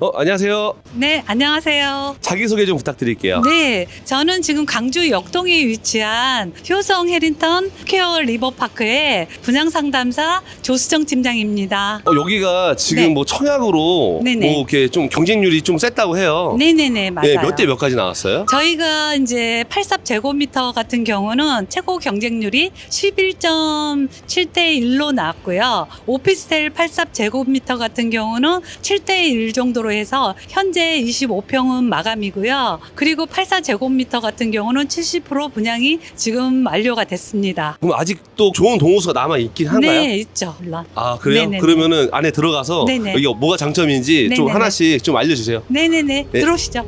어, 안녕하세요. 네, 안녕하세요. 자기소개 좀 부탁드릴게요. 네, 저는 지금 강주 역동에 위치한 효성 해린턴 케어 리버파크의 분양 상담사 조수정 팀장입니다. 어, 여기가 지금 네. 뭐 청약으로 네네. 뭐 이렇게 좀 경쟁률이 좀 셌다고 해요. 네네네, 맞아요. 네, 몇대 몇까지 나왔어요? 저희가 이제 83제곱미터 같은 경우는 최고 경쟁률이 11.7대 1로 나왔고요. 오피스텔 83제곱미터 같은 경우는 7대 1 정도로 해서 현재 25평은 마감이고요. 그리고 84제곱미터 같은 경우는 70% 분양이 지금 완료가 됐습니다. 그럼 아직도 좋은 동호수가 남아 있긴 한가요? 네, 있죠. 물론. 아 그래요? 네네네. 그러면은 안에 들어가서 네네. 여기 뭐가 장점인지 좀 네네네. 하나씩 좀 알려주세요. 네네네. 네. 들어오시죠.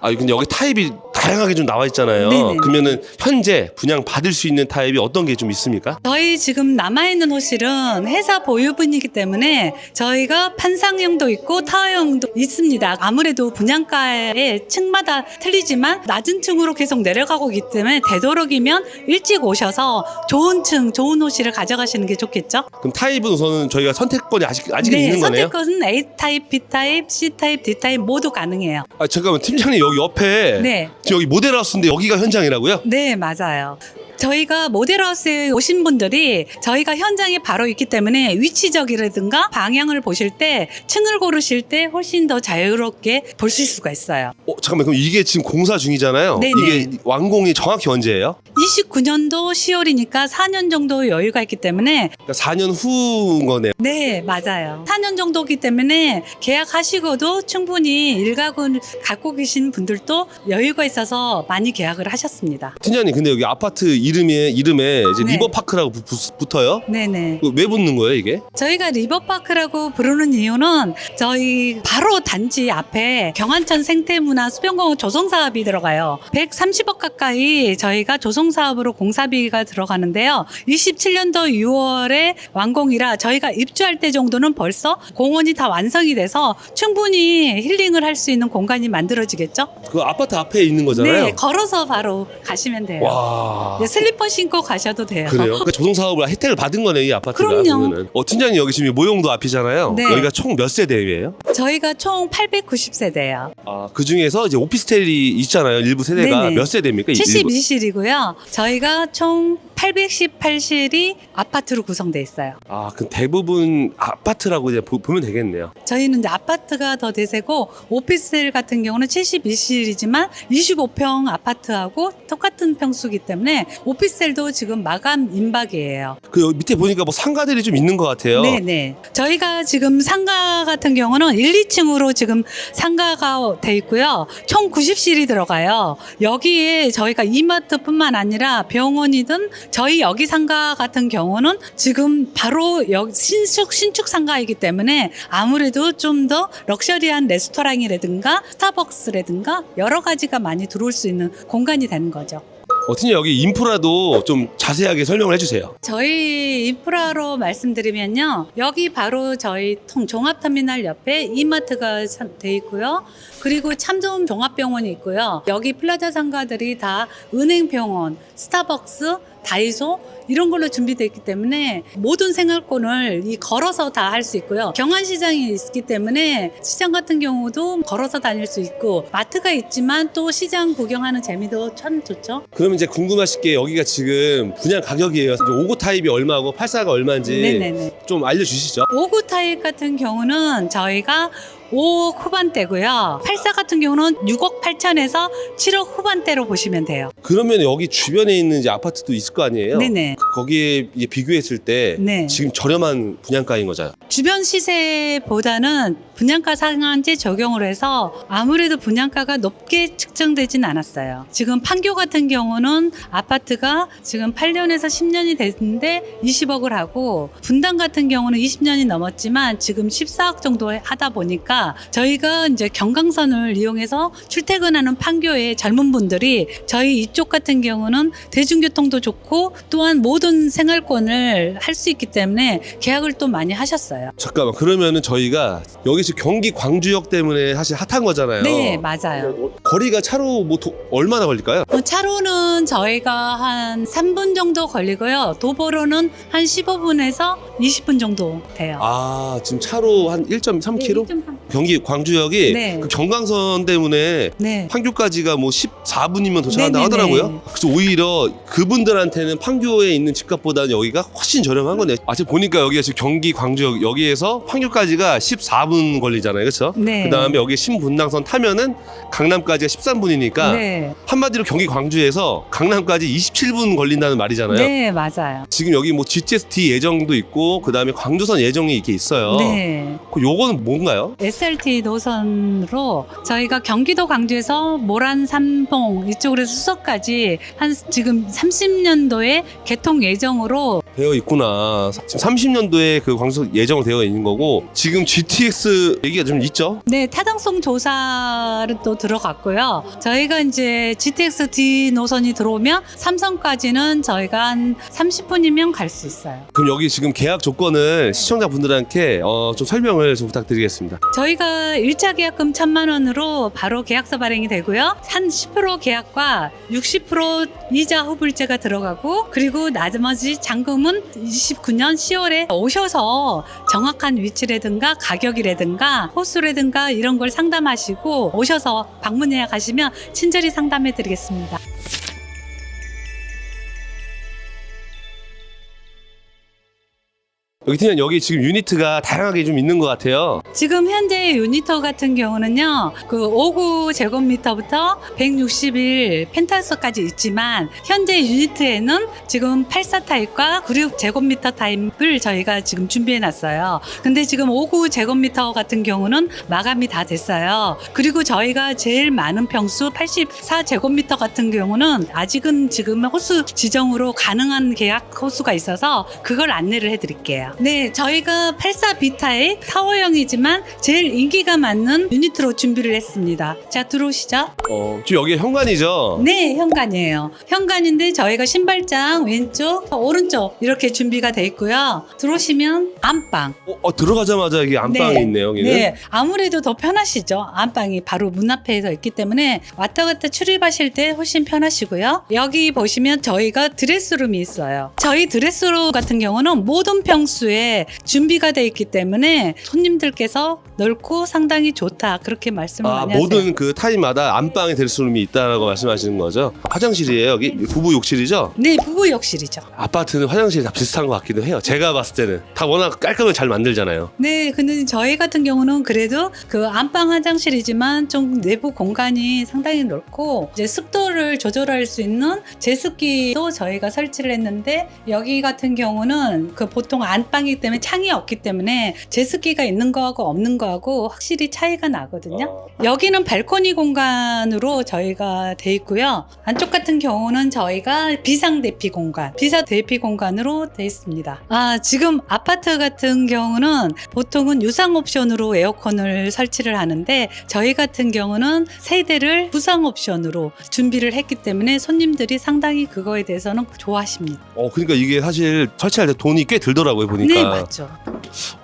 아 근데 여기 타입이 다양하게 좀 나와 있잖아요. 네네네. 그러면은 현재 분양 받을 수 있는 타입이 어떤 게 좀 있습니까? 저희 지금 남아있는 호실은 회사 보유분이기 때문에 저희가 판상형도 있고 타워형도 있습니다. 아무래도 분양가의 층마다 틀리지만 낮은 층으로 계속 내려가고 있기 때문에 되도록이면 일찍 오셔서 좋은 층, 좋은 호실을 가져가시는 게 좋겠죠? 그럼 타입은 우선은 저희가 선택권이 아직 아직 네, 있는 거네요. 선택권은 A타입, B타입, C타입, D타입 모두 가능해요. 아 잠깐만 팀장님 여기 옆에 네. 지금 여기 모델하우스인데 여기가 현장이라고요? 네, 맞아요. 저희가 모델하우스에 오신 분들이 저희가 현장에 바로 있기 때문에 위치적이라든가 방향을 보실 때 층을 고르실 때 훨씬 더 자유롭게 보실 수가 있어요. 어, 잠깐만 그럼 이게 지금 공사 중이잖아요. 네네. 이게 완공이 정확히 언제예요? 29년도 10월이니까 4년 정도 여유가 있기 때문에 그러니까 4년 후인 거네요. 네, 맞아요. 4년 정도기 때문에 계약하시고도 충분히 일가구를 갖고 계신 분들도 여유가 있어서 많이 계약을 하셨습니다. 팀장님 근데 여기 아파트 이름에 이름에 이제 네. 리버파크라고 부- 부- 붙어요? 네네. 그왜 붙는 거예요 이게? 저희가 리버파크라고 부르는 이유는 저희 바로 단지 앞에 경안천 생태문화 수변공원 조성 사업이 들어가요. 130억 가까이 저희가 조성 사업으로 공사비가 들어가는데요. 27년도 6월에 완공이라 저희가 입주할 때 정도는 벌써 공원이 다 완성이 돼서 충분히 힐링을 할 수 있는 공간이 만들어지겠죠? 그 아파트 앞에 있는 거잖아요. 네, 걸어서 바로 가시면 돼요. 와. 네, 슬리퍼 신고 가셔도 돼요. 그래요? 그 조성 사업을 혜택을 받은 거네 이 아파트가. 그럼요. 그러면은. 어 팀장님 여기 지금 모용도 앞이잖아요. 네. 여기가 총 몇 세대예요? 저희가 총 890세대예요. 아 그 중에서 이제 오피스텔이 있잖아요. 일부 세대가 네네. 몇 세대입니까? 이 일부- 72실이고요. 저희가 총 818실이 아파트로 구성돼 있어요. 아, 그 대부분 아파트라고 이제 보, 면 되겠네요. 저희는 이제 아파트가 더 대세고 오피스텔 같은 경우는 72실이지만 25평 아파트하고 똑같은 평수기 때문에 오피스텔도 지금 마감 임박이에요. 그 여기 밑에 보니까 뭐 상가들이 좀 있는 것 같아요. 네네. 저희가 지금 상가 같은 경우는 1, 2층으로 지금 상가가 돼 있고요. 총 90실이 들어가요. 여기에 저희가 이마트뿐만 아니라 병원이든 저희 여기 상가 같은 경우는 지금 바로 여기 신축 신축 상가이기 때문에 아무래도 좀 더 럭셔리한 레스토랑이라든가 스타벅스라든가 여러 가지가 많이 들어올 수 있는 공간이 되는 거죠. 어, 팀장님 여기 인프라도 좀 자세하게 설명을 해주세요. 저희 인프라로 말씀드리면요. 여기 바로 저희 통 종합터미널 옆에 이마트가 참- 돼 있고요. 그리고 참좋은 종합병원이 있고요. 여기 플라자 상가들이 다 은행병원, 스타벅스, 다이소 이런 걸로 준비되어 있기 때문에 모든 생활권을 이 걸어서 다 할 수 있고요. 경안시장이 있기 때문에 시장 같은 경우도 걸어서 다닐 수 있고 마트가 있지만 또 시장 구경하는 재미도 참 좋죠. 그러면 이제 궁금하실 게 여기가 지금 분양 가격이에요. 이제 5구 타입이 얼마고 84가 얼마인지 네네네. 좀 알려주시죠. 5구 타입 같은 경우는 저희가 5억 후반대고요. 84 같은 경우는 6억 8천에서 7억 후반대로 보시면 돼요. 그러면 여기 주변에 있는 이제 아파트도 있을 거 아니에요? 네네. 거기에 이제 비교했을 때 네. 지금 저렴한 분양가인 거죠. 주변 시세보다는 분양가 상한제 적용을 해서 아무래도 분양가가 높게 측정되진 않았어요. 지금 판교 같은 경우는 아파트가 지금 8년에서 10년이 됐는데 20억을 하고 분당 같은 경우는 20년이 넘었지만 지금 14억 정도 하다 보니까 저희가 이제 경강선을 이용해서 출퇴근하는 판교의 젊은 분들이 저희 이쪽 같은 경우는 대중교통도 좋고 또한 모든 생활권을 할 수 있기 때문에 계약을 또 많이 하셨어요. 잠깐만 그러면은 저희가 여기 지금 경기 광주역 때문에 사실 핫한 거잖아요. 네, 맞아요. 거리가 차로 뭐 도- 얼마나 걸릴까요? 어, 차로는 저희가 한 3분 정도 걸리고요. 도보로는 한 15분에서 20분 정도 돼요. 아 지금 차로 한 1.3km? 네, 1.3. 경기 광주역이 네. 그 경강선 때문에 네. 판교까지가 뭐 14분이면 도착한다. 하더라고요. 그래서 오히려 그분들한테는 판교에 있는 집값보다는 여기가 훨씬 저렴한 거네. 아 지금 보니까 여기가 지금 경기 광주역 여기에서 판교까지가 14분 걸리잖아요, 그렇죠? 네. 그다음에 여기 신분당선 타면은 강남까지가 13분이니까 네. 한마디로 경기 광주에서 강남까지 27분 걸린다는 말이잖아요. 네, 맞아요. 지금 여기 뭐 GTS-D 예정도 있고 그다음에 광주선 예정이 이렇게 있어요. 네. 그 요거는 뭔가요? SRT 노선으로 저희가 경기도 광주에서 모란 삼봉 이쪽으로 수서까지 한 지금 30년도에 개통 예정으로 되어 있구나. 지금 30년도에 그 광수 예정 되어 있는 거고 지금 GTX 얘기가 좀 있죠? 네, 타당성 조사를 또 들어갔고요. 저희가 이제 GTX D 노선이 들어오면 삼성까지는 저희가 한 30분이면 갈 수 있어요. 그럼 여기 지금 계약 조건을 시청자분들한테 어, 좀 설명을 좀 부탁드리겠습니다. 저희가 일자 계약금 천만 원으로 바로 계약서 발행이 되고요. 한 10% 계약과 60% 이자 후불제가 들어가고 그리고 나머지 잔 금은 29년 10월에 오셔서 정확한 위치라든가 가격이라든가 호수라든가 이런 걸 상담하시고 오셔서 방문 예약하시면 친절히 상담해 드리겠습니다. 여기 팀장 여기 지금 유니트가 다양하게 좀 있는 것 같아요. 지금 현재 유니터 같은 경우는요, 그 59 제곱미터부터 161 펜타스까지 있지만, 현재 유니트에는 지금 84 타입과 96 제곱미터 타입을 저희가 지금 준비해 놨어요. 근데 지금 59 제곱미터 같은 경우는 마감이 다 됐어요. 그리고 저희가 제일 많은 평수 84 제곱미터 같은 경우는 아직은 지금 호수 지정으로 가능한 계약 호수가 있어서 그걸 안내를 해 드릴게요. 네, 저희가 84B 타입 타워형이지만 제일 인기가 많은 유니트로 준비를 했습니다. 자, 들어오시죠. 어, 지금 여기 현관이죠? 네, 현관이에요. 현관인데 저희가 신발장 왼쪽, 오른쪽 이렇게 준비가 돼 있고요. 들어오시면 안방. 어, 어, 들어가자마자 이게 안방이 네. 있네요. 여기는. 네, 아무래도 더 편하시죠. 안방이 바로 문 앞에서 있기 때문에 왔다 갔다 출입하실 때 훨씬 편하시고요. 여기 보시면 저희가 드레스룸이 있어요. 저희 드레스룸 같은 경우는 모든 평수 에 준비가 돼 있기 때문에 손님들께서 넓고 상당히 좋다 그렇게 말씀을 아, 많이 하세요. 모든 그 타입마다 안방에 드레스룸이 있다라고 말씀하시는 거죠? 화장실이에요, 여기? 부부 욕실이죠? 네, 부부 욕실이죠. 아파트는 화장실이 다 비슷한 것 같기도 해요. 제가 봤을 때는. 다 워낙 깔끔하게 잘 만들잖아요. 네, 근데 저희 같은 경우는 그래도 그 안방 화장실이지만 좀 내부 공간이 상당히 넓고 이제 습도 를 조절할 수 있는 제습기도 저희가 설치를 했는데 여기 같은 경우는 그 보통 안방이기 때문에 창이 없기 때문에 제습기가 있는 거하고 없는 거하고 확실히 차이가 나거든요. 여기는 발코니 공간으로 저희가 돼 있고요. 안쪽 같은 경우는 저희가 비상 대피 공간, 비상 대피 공간으로 돼 있습니다. 아, 지금 아파트 같은 경우는 보통은 유상 옵션으로 에어컨을 설치를 하는데 저희 같은 경우는 세대를 부상 옵션으로 준비를 했기 때문에 손님들이 상당히 그거에 대해서는 좋아하십니다. 어, 그러니까 이게 사실 설치할 때 돈이 꽤 들더라고요, 보니까. 네, 맞죠.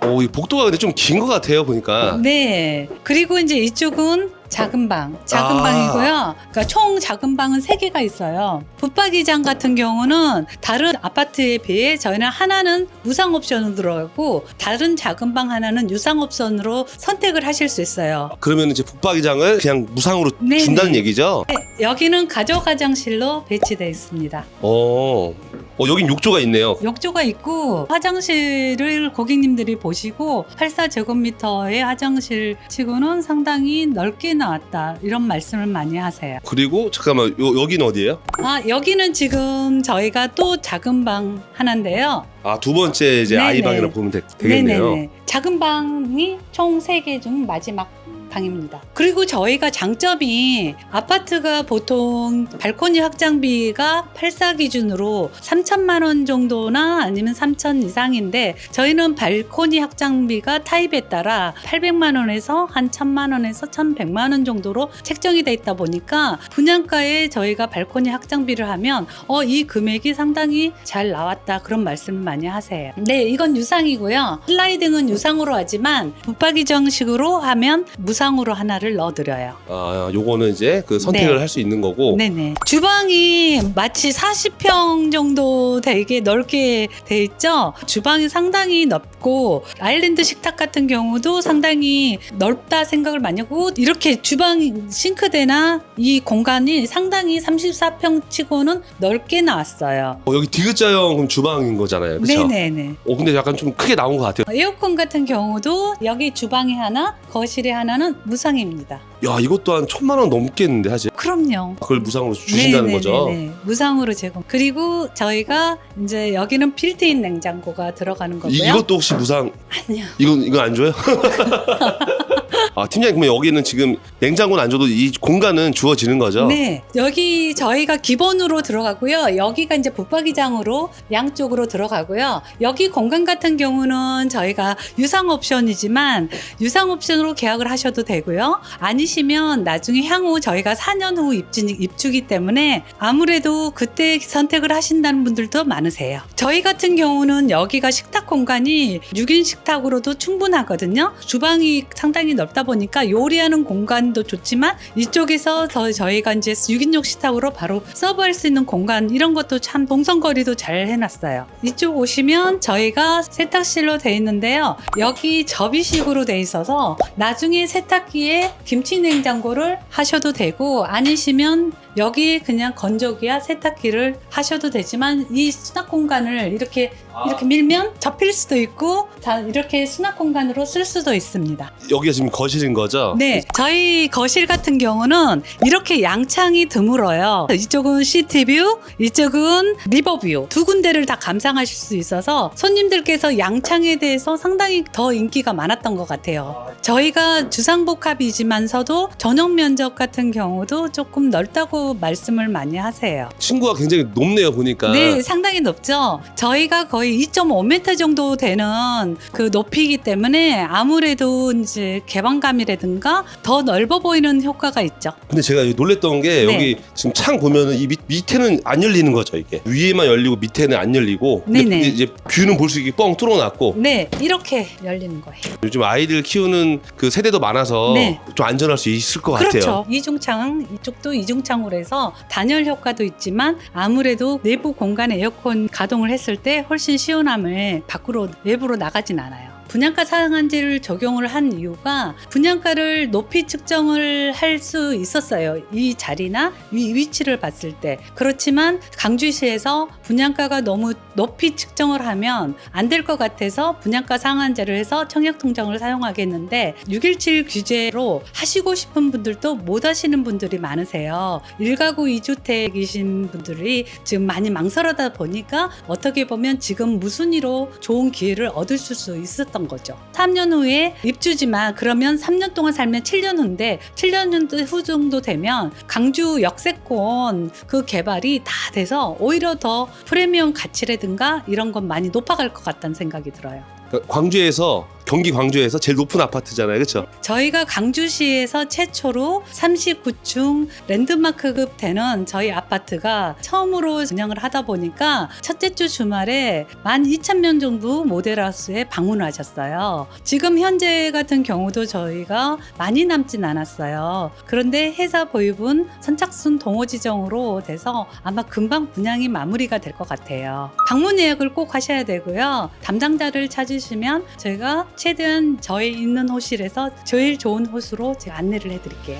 어, 이 복도가 근데 좀 긴 것 같아요, 보니까. 네. 그리고 이제 이쪽은 작은 방, 작은 아. 방이고요. 그러니까 총 작은 방은 세 개가 있어요. 붙박이장 같은 경우는 다른 아파트에 비해 저희는 하나는 무상 옵션으로 들어가고 다른 작은 방 하나는 유상 옵션으로 선택을 하실 수 있어요. 그러면 이제 북박이장을 그냥 무상으로 네, 준다는 네. 얘기죠? 네, 여기는 가족 화장실로 배치되어 있습니다. 어. 어, 여긴 욕조가 있네요. 욕조가 있고 화장실을 고객님들이 보시고 84제곱미터의 화장실 치고는 상당히 넓게 나왔다 이런 말씀을 많이 하세요. 그리고 잠깐만, 요, 여긴 어디예요? 아 여기는 지금 저희가 또 작은 방 하나인데요. 아, 두 번째 이제 네네. 아이 방이라고 보면 되, 겠네요 네네네. 작은 방이 총 세 개 중 마지막 방입니다. 그리고 저희가 장점이 아파트가 보통 발코니 확장비가 8사 기준으로 3천만 원 정도나 아니면 3천 이상인데 저희는 발코니 확장비가 타입에 따라 800만 원에서 한 1천만 원에서 1,100만 원 정도로 책정이 돼 있다 보니까 분양가에 저희가 발코니 확장비를 하면 어 이 금액이 상당히 잘 나왔다 그런 말씀을 많이 하세요. 네, 이건 유상이고요. 슬라이딩은 유상으로 하지만 붙박이 정식으로 하면 무상 으로 하나를 넣어드려요. 아, 요거는 이제 그 선택을 네. 할 수 있는 거고. 네네. 주방이 마치 40평 정도 되게 넓게 돼 있죠. 주방이 상당히 넓고 아일랜드 식탁 같은 경우도 상당히 넓다 생각을 많이 하고 이렇게 주방 싱크대나 이 공간이 상당히 34평 치고는 넓게 나왔어요. 어, 여기 디귿자형 그럼 주방인 거잖아요. 그렇죠? 네네네. 어, 근데 약간 좀 크게 나온 것 같아요. 에어컨 같은 경우도 여기 주방에 하나, 거실에 하나는 무상입니다. 야, 이것도 한 천만 원 넘겠는데 사실. 그럼요. 그걸 무상으로 주신다는 거죠. 네네네네. 무상으로 제공. 그리고 저희가 이제 여기는 빌트인 냉장고가 들어가는 거고요. 이, 이것도 혹시 무상? 아니요. 이건 이건 안 줘요? 아 팀장님 그러면 여기는 지금 냉장고는 안 줘도 이 공간은 주어지는 거죠? 네, 여기 저희가 기본으로 들어가고요. 여기가 이제 붙박이장으로 양쪽으로 들어가고요. 여기 공간 같은 경우는 저희가 유상 옵션이지만 유상 옵션으로 계약을 하셔도 되고요. 아니 시면 나중에 향후 저희가 4년 후 입주, 입주기 때문에 아무래도 그때 선택을 하신다는 분들도 많으세요. 저희 같은 경우는 여기가 식탁 공간이 6인 식탁으로도 충분하거든요. 주방이 상당히 넓다 보니까 요리하는 공간도 좋지만 이쪽에서 더 저희가 이제 6인용 식탁으로 바로 서브할 수 있는 공간 이런 것도 참 동선거리도 잘 해놨어요. 이쪽 오시면 저희가 세탁실로 돼 있는데요. 여기 접이식으로 돼 있어서 나중에 세탁기에 김치 냉장고를 하셔도 되고 아니시면 여기 그냥 건조기와 세탁기를 하셔도 되지만 이 수납 공간을 이렇게 이렇게 밀면 접힐 수도 있고 다 이렇게 수납 공간으로 쓸 수도 있습니다. 여기가 지금 거실인 거죠? 네, 저희 거실 같은 경우는 이렇게 양창이 드물어요. 이쪽은 시티뷰, 이쪽은 리버뷰 두 군데를 다 감상하실 수 있어서 손님들께서 양창에 대해서 상당히 더 인기가 많았던 것 같아요. 저희가 주상복합이지만서도 전용 면적 같은 경우도 조금 넓다고 말씀을 많이 하세요. 친구가 굉장히 높네요 보니까. 네, 상당히 높죠. 저희가 거의 2.5m 정도 되는 그 높이기 때문에 아무래도 이제 개방감이라든가 더 넓어 보이는 효과가 있죠. 근데 제가 놀랬던 게 네. 여기 지금 창 보면은 이 밑, 밑에는 안 열리는 거죠 이게 위에만 열리고 밑에는 안 열리고. 근데 네네. 그게 이제 뷰는 볼 수 있게 뻥 뚫어놨고 네, 이렇게 열리는 거예요. 요즘 아이들 키우는 그 세대도 많아서 네. 좀 안전할 수 있을 것 그렇죠. 같아요. 이중창 이쪽도 이중창으로 해서 단열 효과도 있지만 아무래도 내부 공간 에어컨 가동을 했을 때 훨씬 시원함을 밖으로 외부로 나가진 않아요. 분양가 상한제를 적용을 한 이유가 분양가를 높이 측정을 할 수 있었어요. 이 자리나 위, 위치를 봤을 때. 그렇지만 강주시에서 분양가가 너무 높이 측정을 하면 안 될 것 같아서 분양가 상한제를 해서 청약통장을 사용하겠는데 617 규제로 하시고 싶은 분들도 못 하시는 분들이 많으세요. 1가구 2주택이신 분들이 지금 많이 망설여다 보니까 어떻게 보면 지금 무순위로 좋은 기회를 얻을 수 있었던 거죠. 3년 후에 입주지만 그러면 3년 동안 살면 7년 후인데 7년 후 정도 되면 강주 역세권 그 개발이 다 돼서 오히려 더 프리미엄 가치라든가 이런 건 많이 높아갈 것 같다는 생각이 들어요. 그러니까 광주에서 경기 광주에서 제일 높은 아파트잖아요, 그렇죠? 저희가 강주시에서 최초로 39층 랜드마크급 되는 저희 아파트가 처음으로 운영을 하다 보니까 첫째 주 주말에 12,000명 정도 모델하우스에 방문하셨어요. 지금 현재 같은 경우도 저희가 많이 남진 않았어요. 그런데 회사 보유분 선착순 동호 지정으로 돼서 아마 금방 분양이 마무리가 될 것 같아요. 방문 예약을 꼭 하셔야 되고요. 담당자를 찾으시면 저희가 최대한 저희 있는 호실에서 제일 좋은 호수로 제가 안내를 해드릴게요.